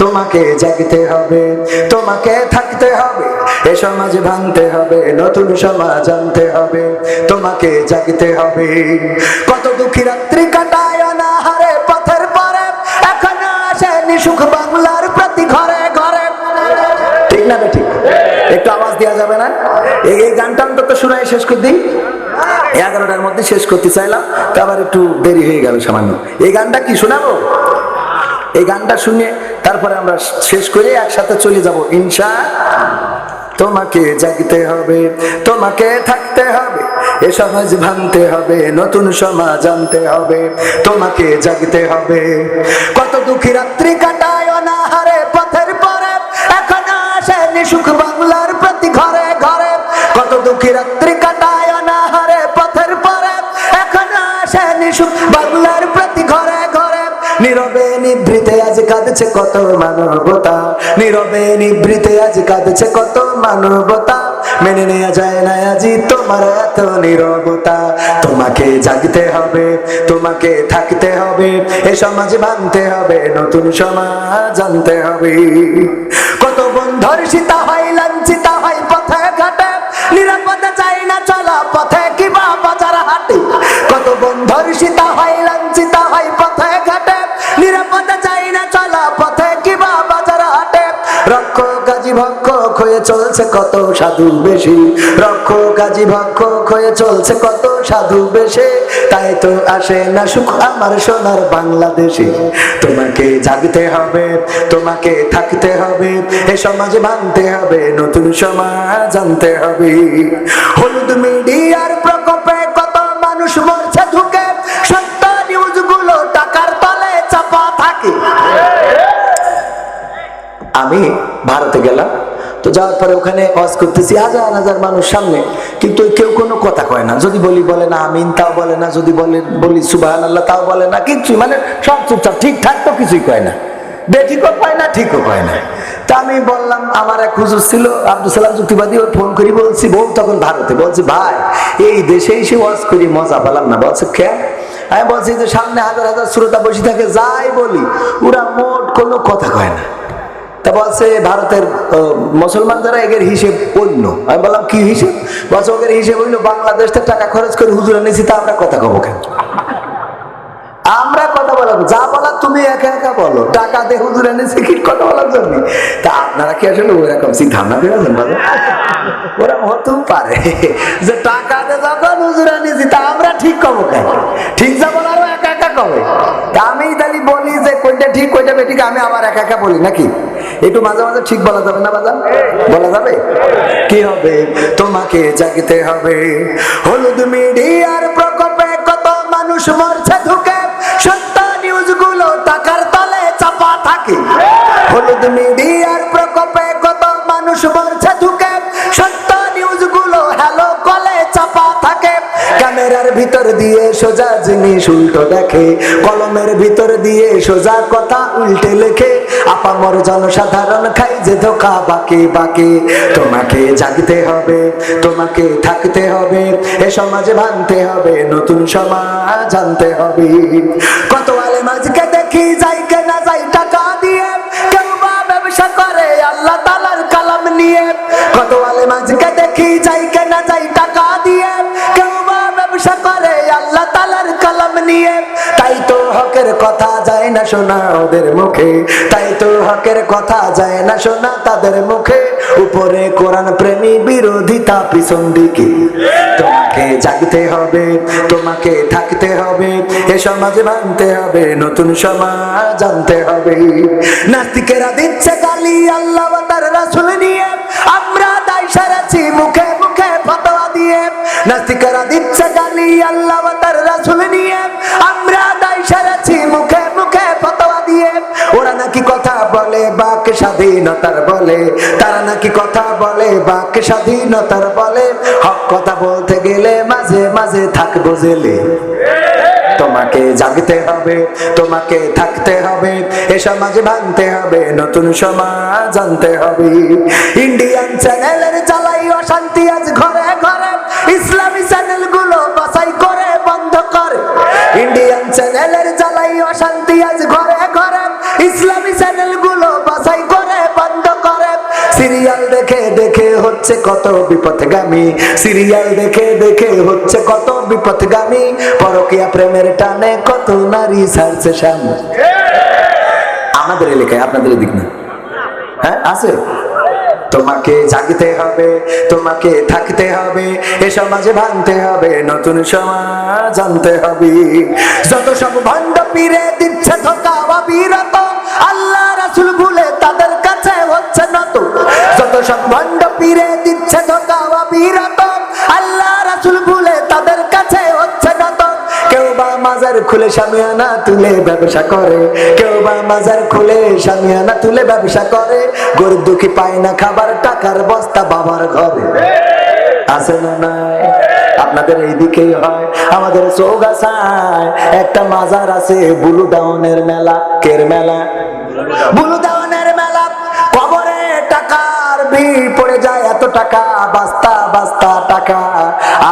তোমাকে জাগতে হবে, তোমাকে থাকতে হবে, এ সমাজ ভাঙতে হবে, নতুন সমাজ আনতে হবে, তোমাকে জাগতে হবে। কত দুঃখী রাত্রি কাটায় হারে পথের পরে, এখনও আসেনি সুখ বাংলার প্রতি ঘরে ঘরে। ঠিক না ঠিক? একটু আওয়াজ দেওয়া যাবে না? এই গানটা অন্তত শোনায় শেষ করে দিই। এগারোটার মধ্যে শেষ করতে চাইলাম, তো আবার একটু দেরি হয়ে গেল সামান্য। এই গানটা কি শোনাবো? এই গানটা শুনে তারপরে আমরা শেষ করে একসাথে চলে যাব, ইনশা তোমাকে জাগতে হবে, তোমাকে থাকতে হবে, এ সমাজ ভাঙতে হবে, নতুন সমাজ আনতে হবে, তোমাকে জাগতে হবে। কত দুঃখী রাত্রি কাটায় অনাহারে পথের পরে, এখন আসেনি সুখ বাংলার প্রতি ঘরে ঘরে। কত দুঃখী রাত্রি কাটায় অনাহারে পথের পরে, এখন আসেনি সুখ নিভৃতে আজ কাঁদছে কত মানবতা। নীরবে নিভৃতে আজ কাঁদছে কত মানবতা। মেনে নেওয়া যায় না আজি তোমার এত নীরবতা। তোমাকে জাগতে হবে, তোমাকে থাকতে হবে, এ সমাজ ভাঙতে হবে, নতুন সমাজ জানতে হবে। কত বন্ধর সীতা হয়, লাঞ্ছিতা হয়, পথে ঘাটে। নিরাপদে চাই না চলা পথে কিবা বাজার হাটে। কত বন্ধর সীতা হয় চলছে কত সাধু বেশি? রক্ষ কাজী ভক্ষ হয়ে চলছে কত সাধু বেশে? তাই তো আসে না সুখ আমার সোনার বাংলাদেশে। তোমাকে জাগতে হবে, তোমাকে থাকতে হবে, এ সমাজ ভাঙতে হবে, নতুন সমাজ জানতে হবে। হলুদ মিডিয়ার যাওয়ার পরে ওখানে ওয়াজ করতেছি, হাজার হাজার মানুষ সামনে। কিন্তু কেউ কোনো কথা কয় না। যদি বলি বলে না আমিন, তাও বলে না। যদি বলে, বলি সুবাহ আল্লাহ তাও বলে না। কিচ্ছুই মানে সব চুপচাপ ঠিকঠাক তো কিছুই কয় না। বেঠিকও পায় না, ঠিকও পায় না। তা আমি বললাম, আমার এক হুজুর ছিল, আব্দুল সালাম যুক্তিবাদী ওর ফোন করি, বলছি, বউ তখন ভারতে। বলছি, ভাই, এই দেশে এসে ওয়াজ করি, মজা পেলাম না। বলছে, কে? আমি বলছি যে, সামনে হাজার হাজার শ্রোতা বসে থাকে, যাই বলি, ওরা মোট কোনো কথা কয় না। তা বলছে, ভারতের মুসলমান যারা এগের হিসেব অন্য। আমি বললাম, কি হিসেব? বলছে ওদের হিসেব হইল বাংলাদেশ টাকা খরচ করে হুজুরে নিয়েছি তা আমরা কথা কব কেন? আমরা কথা বলব যা বলার তুমি একা একা বলো। টাকা দিয়ে হুজুর এনেছে, কি কথা বলার জন্য? তা আপনারা কি আসলে ওইরকম ভাবনা করেছেন বাবা ওরা হতেও পারে। যে টাকা দিয়ে যখন হুজুর এনেছি, তা আমরা ঠিক কবো কেন? ঠিক যা বলারও একা একা কবে? আমি তাহলে বলি যে কোনটা ঠিক কোনটা বেঠিক, আমি আবার একা একা বলি নাকি? একটু মাঝে মাঝে ঠিক বলা যাবে না বাজান? বলা যাবে? কি হবে? তোমাকে জাগতে হবে। হলুদ মিডিয়ার সোজা জিনিস উল্টো দেখে, কলমের ভিতর দিয়ে সোজা কথা উল্টে লেখে, আপামর জনসাধারণ খাই যে ধোকা বাকি বাকি। তোমাকে জাগতে হবে, তোমাকে থাকতে হবে, এ সমাজে ভাঙতে হবে, নতুন সমাজ আনতে হবে। কত আলে মাঝকে দেখি যাই কেনা যাই টাকা দিয়ে, কেউ বা ব্যবসা করে, আল্লাহ তালার কালাম নিয়ে। কত আলে মাঝকে কথা যায় না শোনা ওদের মুখে। তাই তো হকের কথা যায় না শোনা তাদের মুখে। উপরে কোরআন প্রেমী বিরোধিতা, পিছন দিকে তোমাকে জাগতে হবে, তোমাকে থাকতে হবে, এ সমাজে ভাঙতে হবে, নতুন সমাজ জানতে হবে। নাস্তিকেরা দিচ্ছে গালি আল্লাহ তার রাসূল নিয়ে। আমরা দায় সারাছি মুখে মুখে ফতোয়া দিয়ে। নাস্তিকেরা স্বাধীনতার বলে, তারা নাকি কথা বলে বাক স্বাধীনতার বলে। হক কথা বলতে গেলে মাঝে মাঝে থাকব জেলে। তোমাকে জাগতে হবে, তোমাকে থাকতে হবে, এ সমাজ ভাঙতে হবে, নতুন সমাজ আনতে হবে। ইন্ডিয়ান চ্যানেলের হচ্ছে কত বিপথগামী। সিরিয়াল দেখে দেখে হচ্ছে কত বিপথগামী। পরকিয়া প্রেমের টানে কত নারী ছাড়ছে সামনে আমাদের এলাকায় আপনাদের এদিক না? হ্যাঁ আছে? তোমাকে জাগতে হবে, তোমাকে থাকতে হবে, এ সমাজে ভাঙতে হবে, নতুন সমাজ আনতে হবে। যত সব ভণ্ড পীরে দিচ্ছে ধোকা অবিরত আল্লাহ রাসুল ভুলে তাদের কাছে হচ্ছে নত। যত ভণ্ড পীরে দিচ্ছে আল্লাহ রাসুল ভুলে তাদের কাছে হচ্ছে মাজার খুলে তুলে ব্যবসা করে। কেউ বা মাজার খুলে তুলে ব্যবসা করে। দুঃখী পায় না খাবার, টাকার বস্তা বাবার ঘরে। না নাই? আপনাদের এইদিকেই হয়। আমাদের চৌগাছায় একটা মাজার আছে বুলু দাউনের মেলা। কের মেলা? বুলু দাউনের মেলা। কবরে টাকার ভিড় পড়ে যায় এত টাকা, বাস্তা বাস্তা টাকা।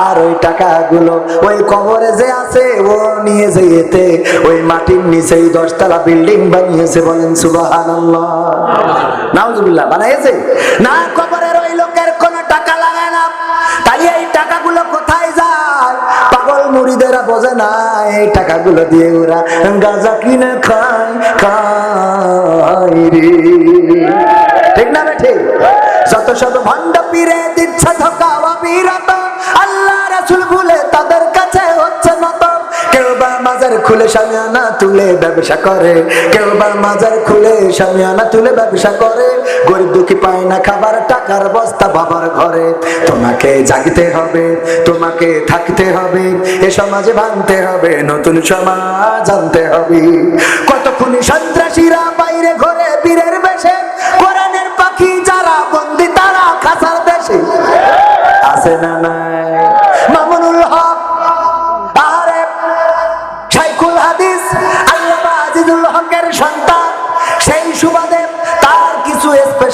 আর ওই টাকাগুলো ওই কবরে যে আছে, ও নিয়ে যেতে, ওই মাটির দশতলা বিল্ডিং বানিয়েছে বলেন সুবাহান নাউজুবিল্লাহ না, কবরের ওই লোকের কোনো টাকা না। তাই এই টাকাগুলো কোথায় যায়? পাগল মুড়িদেরা বোঝে না, এই টাকাগুলো দিয়ে ওরা গাঁজা কিনে খায় খায় যত শত ভণ্ড পীরে দিচ্ছে ধোকা অবিরত আল্লাহ রাসুল ভুলে তাদের কাছে হচ্ছে নত। কেউ বা মাজার খুলে সামিয়ানা তুলে ব্যবসা করে, কেউ বা মাজার খুলে সামিয়ানা তুলে ব্যবসা করে। গরিব দুঃখী পায় না খাবার, টাকার বস্তা বাবার ঘরে। তোমাকে জাগতে হবে, তোমাকে থাকতে হবে, এ সমাজে ভাঙতে হবে, নতুন সমাজ আনতে হবে। কতক্ষণই সন্ত্রাসীরা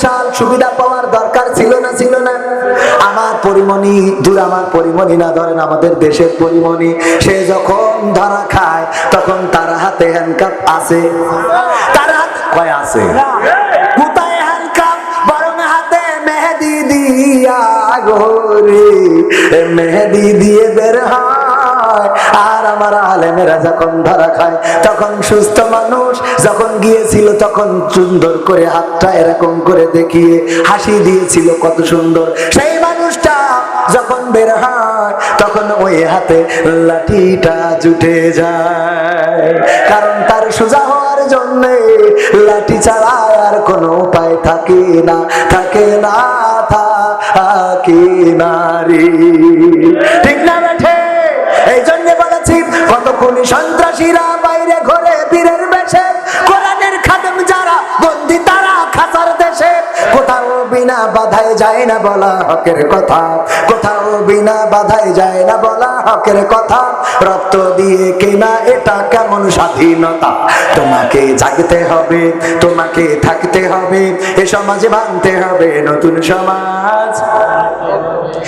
স্পেশাল সুবিধা পাওয়ার দরকার ছিল না ছিল না? আমার পরিমণি, দূর আমার পরিমণি না, ধরেন আমাদের দেশের পরিমণি, সে যখন ধরা খায়, তখন তার হাতে হ্যান্ডকাপ আছে। তার হাত কয় আছে? কোথায় মেহেদি দিয়ে বের হয়। আর আমার আলেমেরা যখন ধরা খায়, তখন সুস্থ মানুষ যখন গিয়েছিল, তখন সুন্দর করে হাতটা এরকম করে দেখিয়ে হাসি দিয়েছিল কত সুন্দর। সেই মানুষটা যখন বের হয়, তখন ওই হাতে লাঠিটা জুটে যায়। কারণ তার সোজা হওয়ার জন্য লাঠি ছাড়া আর কোনো উপায় থাকে না থাকে না থাকে না ঠিক না এই জন্য বলেছি, কতক্ষণ সন্ত্রাসীরা বাইরে ঘরে বীরের বেশে, কোরআনের খাদেম যারা, বন্দি তারা খাসার দেশে। কোথাও বিনা বাধায় যায় না বলা হকের কথা, কোথাও বিনা বাধায় যায় না বলা হকের কথা। রক্ত দিয়ে কেনা এটা কেমন স্বাধীনতা? তোমাকে জাগতে হবে, তোমাকে থাকতে হবে, এ সমাজে ভাঙতে হবে, নতুন সমাজ।